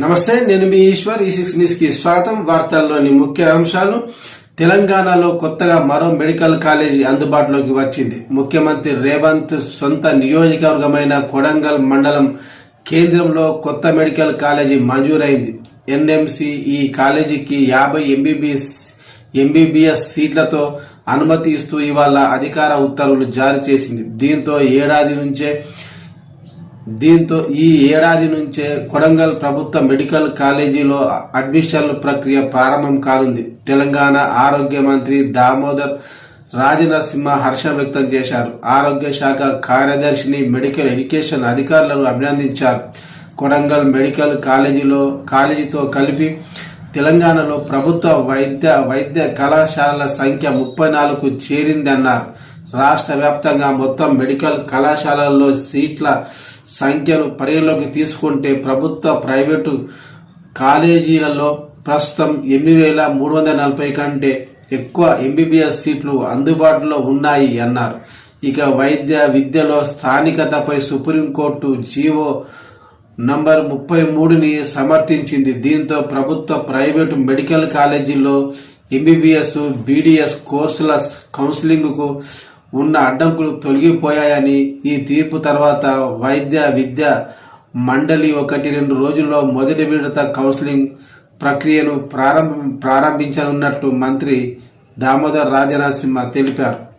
నమస్తే నేను మీ ఈశ్వర్ ఈ సిక్స్ న్యూస్కి స్వాగతం. వార్తల్లోని ముఖ్య అంశాలు. తెలంగాణలో కొత్తగా మరో మెడికల్ కాలేజీ అందుబాటులోకి వచ్చింది. ముఖ్యమంత్రి రేవంత్ సొంత నియోజకవర్గమైన కొడంగల్ మండలం కేంద్రంలో కొత్త మెడికల్ కాలేజీ మంజూరైంది. ఎన్ఎంసి ఈ కాలేజీకి యాభై ఎంబీబీఎస్ ఎంబీబీఎస్ సీట్లతో అనుమతి ఇస్తూ ఇవాళ అధికార ఉత్తర్వులు జారీ చేసింది. దీంతో ఏడాది నుంచే దీంతో ఈ ఏడాది నుంచే కొడంగల్ ప్రభుత్వ మెడికల్ కాలేజీలో అడ్మిషన్ల ప్రక్రియ ప్రారంభం కానుంది. తెలంగాణ ఆరోగ్య మంత్రి దామోదర్ రాజనరసింహ హర్షం వ్యక్తం చేశారు. ఆరోగ్య శాఖ కార్యదర్శిని మెడికల్ ఎడ్యుకేషన్ అధికారులను అభినందించారు. కొడంగల్ మెడికల్ కాలేజీలో కాలేజీతో కలిపి తెలంగాణలో ప్రభుత్వ వైద్య వైద్య కళాశాలల సంఖ్య ముప్పై నాలుగు చేరిందన్నారు. రాష్ట్ర వ్యాప్తంగా మొత్తం మెడికల్ కళాశాలల్లో సీట్ల సంఖ్యను పరిగణలోకి తీసుకుంటే ప్రభుత్వ ప్రైవేటు కాలేజీలలో ప్రస్తుతం ఎనిమిది వేల మూడు వందల నలభై కంటే ఎక్కువ ఎంబీబీఎస్ సీట్లు అందుబాటులో ఉన్నాయి అన్నారు. ఇక వైద్య విద్యలో స్థానికతపై సుప్రీంకోర్టు జీవో నంబర్ ముప్పై మూడుని సమర్థించింది. దీంతో ప్రభుత్వ ప్రైవేటు మెడికల్ కాలేజీల్లో ఎంబీబీఎస్ బీడీఎస్ కోర్సుల కౌన్సిలింగ్కు ఉన్న అడ్డంకులు తొలగిపోయాయని ఈ తీర్పు తర్వాత వైద్య విద్య మండలి ఒకటి రెండు రోజుల్లో మొదటి విడత కౌన్సిలింగ్ ప్రక్రియను ప్రారంభ ప్రారంభించనున్నట్టు మంత్రి దామోదర్ రాజనరసింహ తెలిపారు.